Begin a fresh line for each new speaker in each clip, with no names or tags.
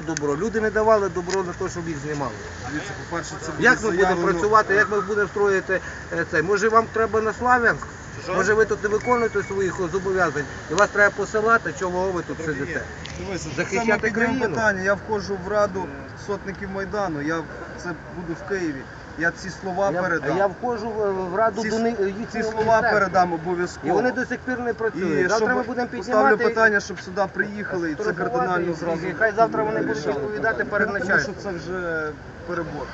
добро. Люди не давали добро на те, щоб їх знімали.
Дивіться, по-перше, це буде
Як ми будемо
заявлено-
працювати, як ми будемо строїти е, це? Може вам треба на Слав'янськ? Може ви тут не виконуєте своїх зобов'язань і вас треба посилати, чого ви тут сидите?
Дивися,
Захищати
це ми піднімемо
країну.
питання. Я входжу в раду сотників Майдану, я це буду в Києві. Я ці слова
Я,
передам.
я входжу в, в раду
ці,
до них
ці слова
міністерства.
передам обов'язково.
І вони до сих пір не працюють.
І
завтра
щоб
ми будемо
поставлю
піднімати.
питання, щоб сюди приїхали, і це кардинально
їх,
зразу.
і хай завтра вони будуть відповідати перед
Тому
начальством.
що це вже перебор.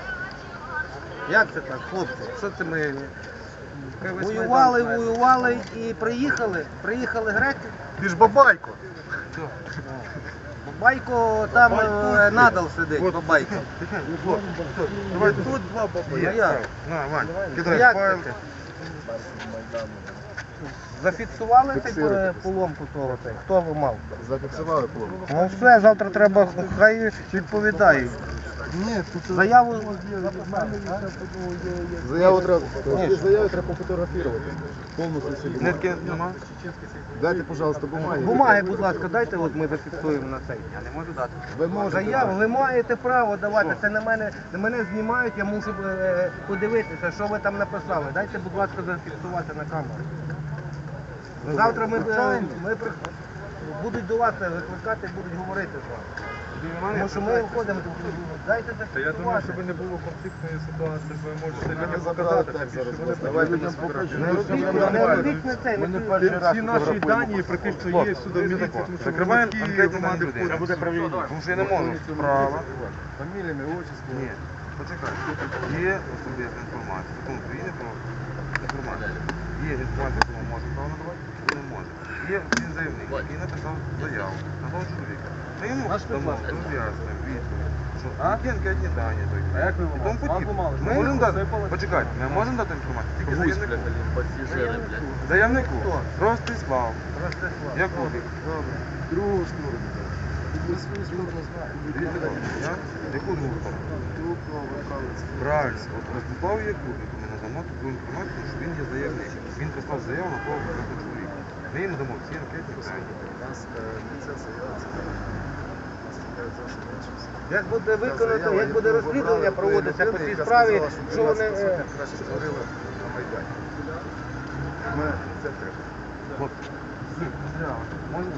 Як це так, хлопці? Що це ми
Хай весь
воювали,
Майдан знає.
воювали і приїхали? Приїхали греки.
Ти ж бабайко.
Бабайко там е, надал сидить, бабайко.
Давай
Тут два бабайки.
Є.
Як?
На, Вань,
Ну,
кидай
як
файл.
таке? Зафіксували цей е, поломку того? цей? Хто мав?
Зафіксували поломку.
Ну все, завтра треба, хай відповідають.
Ні, тут
Заяву
заяву треба, заяву треба пофотографувати. Повністю всі
Нитки нема?
Дайте, пожалуйста, бумаги.
бумаги, будь ласка, дайте, от ми зафіксуємо на цей.
Я не можу дати.
Ви можете.
Заяву, ви маєте право давати. Це на мене, на мене знімають, я мушу е, подивитися, що ви там написали. Дайте, будь ласка, зафіксувати на камеру. Завтра ми, е, ми при- будуть до вас викликати, будуть говорити з вами. Тому що ми входимо, дайте
Та я думаю, щоб не було конфліктної ситуації, ви можете
забрали
показати,
так зараз.
вони
Давай
бачили.
людям покажу.
Не робіть, на це,
Всі наші дані, практично є всюди в міліції, тому що
Закриваємо
вони
на
громади
людей.
входять.
Буде проведення. Тому що я не можу. Справа.
Фаміліями, отчеством.
Ні. Почекай. Є особиста інформація. Закон України про інформацію. Є інформація, яку може право надавати, не може. Є заявник, який написав заяву на того чоловіка. Ми йому дамо роз'яснення, відповідь, що анкетки одні дані. той.
А як ви
І тому подібне. Ми можемо дати, почекайте, ми можемо дати інформацію тільки заявнику. Заявнику. Ростислав. Якубик.
Другу сторону.
Яку другу сторону?
Правильно.
Правильно. От Ростислав Якубик, ми надамо таку інформацію, що він є заявник. Він прислав заяву на того конкретного дамо всі анкетні дані.
У нас не ця заява, це нас чекають зовсім інші всі.
Як буде виконано, як буде
яку
розслідування
обрали
проводитися по цій справі,
що
вони...
12
е,
краще створили на Майдані. Ми це треба.
Хлопці, треба. Може,